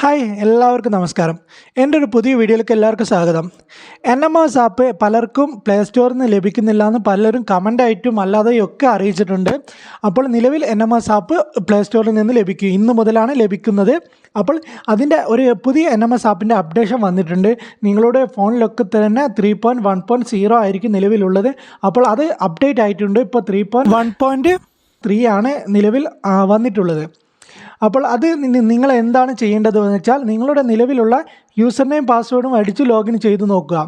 Hi എല്ലാവർക്കും നമസ്കാരം. എന്റെ ഒരു പുതിയ വീഡിയോയിലേക്ക് എല്ലാവർക്കും സ്വാഗതം. എൻ എം എസ് ആപ്പ് പലർക്കും പ്ലേ സ്റ്റോറിൽ നിന്ന് ലഭിക്കുന്നില്ല എന്ന് പലരും കമന്റായിട്ടും അല്ലാതെയും ഒക്കെ അറിയിച്ചിട്ടുണ്ട്. അപ്പോൾ നിലവിൽ N M S app play സ്റ്റോറിൽ നിന്ന് ലഭിക്കും. ഇന്ന് മുതലാണ് ലഭിക്കുന്നത്. അപ്പോൾ അതിന്റെ ഒരു പുതിയ എൻ എം എസ് ആപ്പിന്റെ അപ്ഡേഷൻ വന്നിട്ടുണ്ട്. നിങ്ങളുടെ ഫോണിലൊക്കെ തന്നെ three point one point zero ആയിരിക്കും നിലവിലുള്ളത്. അപ്പോൾ അത് അപ്ഡേറ്റ് ആയിട്ടുണ്ട്. ഇപ്പോൾ three point one point three ആണ് നിലവിൽ വന്നിട്ടുള്ളത്. അപ്പോൾ അത് നിങ്ങൾ എന്താണ് ചെയ്യേണ്ടതെന്ന് വെച്ചാൽ നിങ്ങളുടെ നിലവിലുള്ള യൂസർ നെയിം പാസ്വേഡും അടിച്ച് ലോഗിൻ ചെയ്ത് നോക്കുക.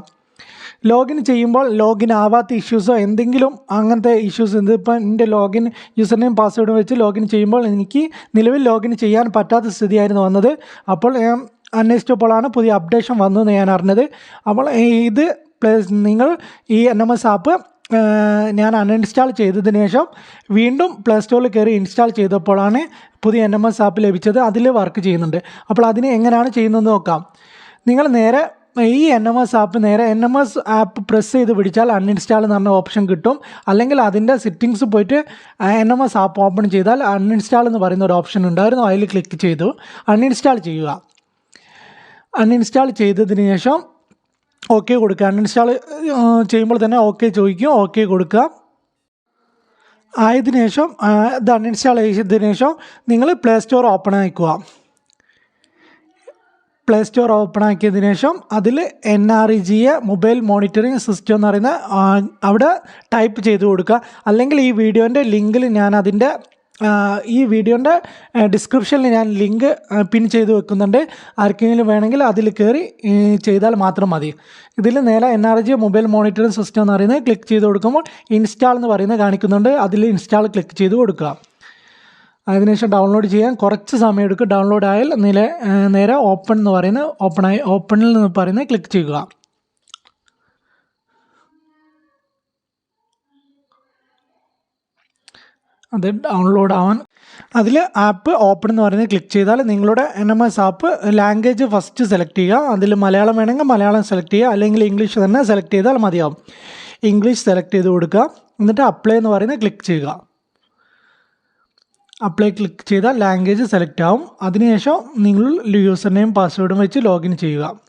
ലോഗിൻ ചെയ്യുമ്പോൾ ലോഗിൻ ആവാത്ത ഇഷ്യൂസോ എന്തെങ്കിലും അങ്ങനത്തെ ഇഷ്യൂസ് ഇതിപ്പോൾ എന്റെ ലോഗിൻ യൂസർ നെയിം പാസ്വേഡും വെച്ച് ലോഗിൻ ചെയ്യുമ്പോൾ എനിക്ക് നിലവിൽ ലോഗിൻ ചെയ്യാൻ പറ്റാത്ത സ്ഥിതിയായിരുന്നു വന്നത്. അപ്പോൾ അന്വേഷിച്ചപ്പോഴാണ് പുതിയ അപ്ഡേഷൻ വന്നതെന്ന് ഞാൻ അറിഞ്ഞത്. അപ്പോൾ ഇത് പ്ലസ് നിങ്ങൾ ഈ എൻ എം എസ് ആപ്പ് ഞാൻ അൺഇൻസ്റ്റാൾ ചെയ്തതിന് ശേഷം വീണ്ടും പ്ലേ സ്റ്റോറിൽ കയറി ഇൻസ്റ്റാൾ ചെയ്തപ്പോഴാണ് പുതിയ എൻ എം എസ് ആപ്പ് ലഭിച്ചത്. അതിൽ വർക്ക് ചെയ്യുന്നുണ്ട്. അപ്പോൾ അതിന് എങ്ങനെയാണ് ചെയ്യുന്നതെന്ന് നോക്കാം. നിങ്ങൾ നേരെ ഈ എൻ എം എസ് ആപ്പ് നേരെ N M S app press ചെയ്ത് പിടിച്ചാൽ അൺഇൻസ്റ്റാൾ എന്ന് പറഞ്ഞ ഓപ്ഷൻ കിട്ടും. അല്ലെങ്കിൽ അതിന്റെ സെറ്റിങ്സ് പോയിട്ട് N M S app open ചെയ്താൽ അൺഇൻസ്റ്റാൾ എന്ന് പറയുന്ന ഒരു ഓപ്ഷൻ ഉണ്ടായിരുന്നു. അതിൽ ക്ലിക്ക് ചെയ്തു. അൺഇൻസ്റ്റാൾ ചെയ്യുക. അൺഇൻസ്റ്റാൾ ചെയ്തതിന് ശേഷം ഓക്കെ കൊടുക്കുക. അൺഇൻസ്റ്റാൾ ചെയ്യുമ്പോൾ തന്നെ ഓക്കെ ചോദിക്കും. ഓക്കെ കൊടുക്കുക. ആയതിനു ശേഷം ഇത് അൺഇൻസ്റ്റാൾ ചെയ്തതിനു ശേഷം നിങ്ങൾ പ്ലേ സ്റ്റോർ ഓപ്പൺ ആക്കുക. പ്ലേ സ്റ്റോർ ഓപ്പൺ ആക്കിയതിനു ശേഷം അതിൽ N R E G A mobile monitoring system എന്ന് പറയുന്ന അവിടെ ടൈപ്പ് ചെയ്ത് കൊടുക്കുക. അല്ലെങ്കിൽ ഈ വീഡിയോന്റെ ലിങ്കിൽ ഞാൻ അതിന്റെ ഈ വീഡിയോന്റെ ഡിസ്ക്രിപ്ഷനിൽ ഞാൻ ലിങ്ക് പിൻ ചെയ്ത് വെക്കുന്നുണ്ട്. ആർക്കെങ്കിലും വേണമെങ്കിൽ അതിൽ കയറി ചെയ്താൽ മാത്രം മതി. ഇതിൽ നേരെ N R G mobile monitoring system എന്ന് പറയുന്നത് ക്ലിക്ക് ചെയ്ത് കൊടുക്കുമ്പോൾ ഇൻസ്റ്റാൾ എന്ന് പറയുന്നത് കാണിക്കുന്നുണ്ട്. അതിൽ ഇൻസ്റ്റാൾ ക്ലിക്ക് ചെയ്ത് കൊടുക്കുക. അതിനുശേഷം ഡൗൺലോഡ് ചെയ്യാൻ കുറച്ച് സമയം എടുക്കും ഡൗൺലോഡ് ആയാൽ നില നേരെ ഓപ്പൺ എന്ന് പറയുന്നത് ഓപ്പൺ ആയി ഓപ്പണിൽ നിന്ന് പറയുന്നത് ക്ലിക്ക് ചെയ്യുക. അത് ഡൗൺലോഡ് ആവാൻ. അതിൽ ആപ്പ് ഓപ്പൺ എന്ന് പറയുന്നത് ക്ലിക്ക് ചെയ്താൽ നിങ്ങളുടെ N M S app language first select ചെയ്യുക. അതിൽ മലയാളം വേണമെങ്കിൽ മലയാളം സെലക്ട് ചെയ്യുക. അല്ലെങ്കിൽ ഇംഗ്ലീഷ് തന്നെ സെലക്ട് ചെയ്താൽ മതിയാവും. ഇംഗ്ലീഷ് സെലക്ട് ചെയ്ത് കൊടുക്കുക. എന്നിട്ട് അപ്ലൈ എന്ന് പറയുന്നത് ക്ലിക്ക് ചെയ്യുക. അപ്ലൈ ക്ലിക്ക് ചെയ്താൽ ലാംഗ്വേജ് സെലക്ട് ആവും. അതിനുശേഷം നിങ്ങൾ യൂസർ നെയിം പാസ്വേഡും വെച്ച് ലോഗിൻ ചെയ്യുക.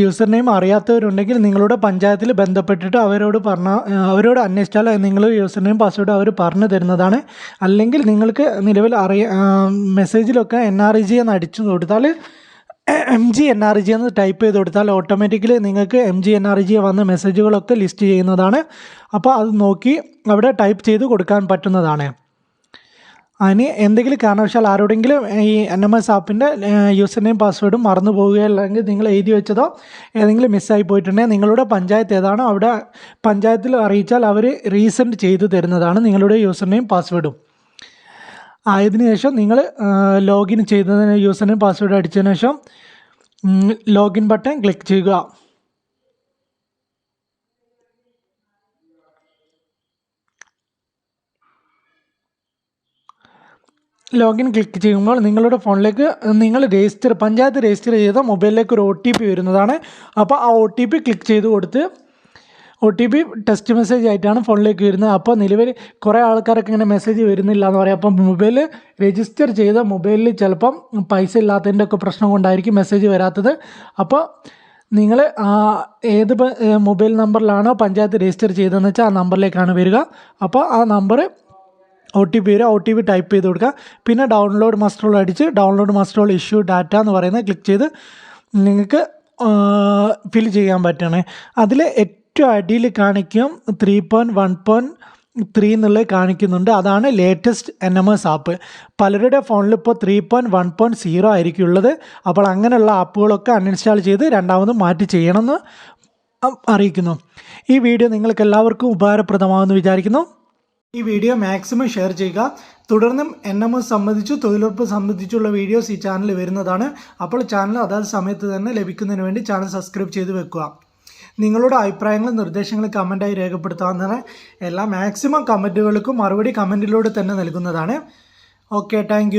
യൂസർ നെയിം അറിയാത്തവരുണ്ടെങ്കിൽ നിങ്ങളുടെ പഞ്ചായത്തിൽ ബന്ധപ്പെട്ടിട്ട് അവരോട് പറഞ്ഞ അവരോട് അന്വേഷിച്ചാൽ നിങ്ങൾ യൂസർ നെയിം പാസ്വേഡ് അവർ പറഞ്ഞു തരുന്നതാണ്. അല്ലെങ്കിൽ നിങ്ങൾക്ക് നിലവിൽ അറിയ മെസ്സേജിലൊക്കെ എൻ ആർ ഇ ജി എന്ന് അടിച്ചു കൊടുത്താൽ M G N R G എന്ന് ടൈപ്പ് ചെയ്ത് കൊടുത്താൽ ഓട്ടോമാറ്റിക്കലി നിങ്ങൾക്ക് M G N R G വന്ന മെസ്സേജുകളൊക്കെ ലിസ്റ്റ് ചെയ്യുന്നതാണ്. അപ്പോൾ അത് നോക്കി അവിടെ ടൈപ്പ് ചെയ്ത് കൊടുക്കാൻ പറ്റുന്നതാണ്. അതിന് എന്തെങ്കിലും കാരണവശാൽ ആരോടെങ്കിലും ഈ എൻ എം എസ് ആപ്പിന്റെ യൂസർ നെയിം പാസ്വേഡും മറന്നു പോവുകയോ അല്ലെങ്കിൽ നിങ്ങൾ എഴുതി വെച്ചതോ ഏതെങ്കിലും മിസ്സായി പോയിട്ടുണ്ടെങ്കിൽ നിങ്ങളുടെ പഞ്ചായത്ത് ഏതാണോ അവിടെ പഞ്ചായത്തിൽ അറിയിച്ചാൽ അവർ റീസെൻഡ് ചെയ്തു തരുന്നതാണ് നിങ്ങളുടെ യൂസർ നെയിം പാസ്വേഡും ആയതിനു ശേഷം നിങ്ങൾ ലോഗിൻ ചെയ്തതിന് യൂസർ നെയിം പാസ്വേഡ് അടിച്ചതിന് ശേഷം ലോഗിൻ ബട്ടൺ ക്ലിക്ക് ചെയ്യുക. ലോഗിൻ ക്ലിക്ക് ചെയ്യുമ്പോൾ നിങ്ങളുടെ ഫോണിലേക്ക് നിങ്ങൾ രജിസ്റ്റർ പഞ്ചായത്ത് രജിസ്റ്റർ ചെയ്ത മൊബൈലിലേക്ക് ഒരു ഒ ടി പി വരുന്നതാണ്. അപ്പോൾ ആ ഒ ടി പി ക്ലിക്ക് ചെയ്ത് കൊടുത്ത് O T P text message ആയിട്ടാണ് ഫോണിലേക്ക് വരുന്നത്. അപ്പോൾ നിലവിൽ കുറേ ആൾക്കാരൊക്കെ ഇങ്ങനെ മെസ്സേജ് വരുന്നില്ല എന്ന് പറയാം. അപ്പം മൊബൈൽ രജിസ്റ്റർ ചെയ്ത മൊബൈലിൽ ചിലപ്പം പൈസ ഇല്ലാത്തതിന്റെ ഒക്കെ പ്രശ്നം കൊണ്ടായിരിക്കും മെസ്സേജ് വരാത്തത്. അപ്പോൾ നിങ്ങൾ ഏത് മൊബൈൽ നമ്പറിലാണോ പഞ്ചായത്ത് രജിസ്റ്റർ ചെയ്തതെന്ന് വെച്ചാൽ ആ നമ്പറിലേക്കാണ് വരിക. അപ്പോൾ ആ നമ്പർ ഒ ടി പി വരും ഒ ടി പി ടൈപ്പ് ചെയ്ത് കൊടുക്കുക. പിന്നെ ഡൗൺലോഡ് മസ്റ്റർ ഓൾ അടിച്ച് download muster roll issue data എന്ന് പറയുന്നത് ക്ലിക്ക് ചെയ്ത് നിങ്ങൾക്ക് ഫിൽ ചെയ്യാൻ പറ്റണേ അതിൽ ഏറ്റവും അടിയിൽ കാണിക്കും three point one point three എന്നുള്ളത് കാണിക്കുന്നുണ്ട്. അതാണ് latest N M S app പലരുടെ ഫോണിൽ ഇപ്പോൾ three point one point zero ആയിരിക്കും ഉള്ളത്. അപ്പോൾ അങ്ങനെയുള്ള ആപ്പുകളൊക്കെ അൺഇൻസ്റ്റാൾ ചെയ്ത് രണ്ടാമത് മാറ്റി ചെയ്യണമെന്ന് അറിയിക്കുന്നു. ഈ വീഡിയോ നിങ്ങൾക്ക് എല്ലാവർക്കും ഉപകാരപ്രദമാകുമെന്ന് വിചാരിക്കുന്നു. ഈ വീഡിയോ മാക്സിമം ഷെയർ ചെയ്യുക. തുടർന്നും എൻ എം എസ് സംബന്ധിച്ചു തൊഴിലുറപ്പ് സംബന്ധിച്ചുള്ള വീഡിയോസ് ഈ ചാനൽ വരുന്നതാണ്. അപ്പോൾ ചാനൽ അതാത് സമയത്ത് തന്നെ ലഭിക്കുന്നതിന് വേണ്ടി ചാനൽ സബ്സ്ക്രൈബ് ചെയ്ത് വെക്കുക. നിങ്ങളുടെ അഭിപ്രായങ്ങളും നിർദ്ദേശങ്ങളും കമന്റായി രേഖപ്പെടുത്താവുന്നതാണ്. എല്ലാ മാക്സിമം കമന്റുകൾക്കും മറുപടി കമന്റിലൂടെ തന്നെ നൽകുന്നതാണ്. Okay thank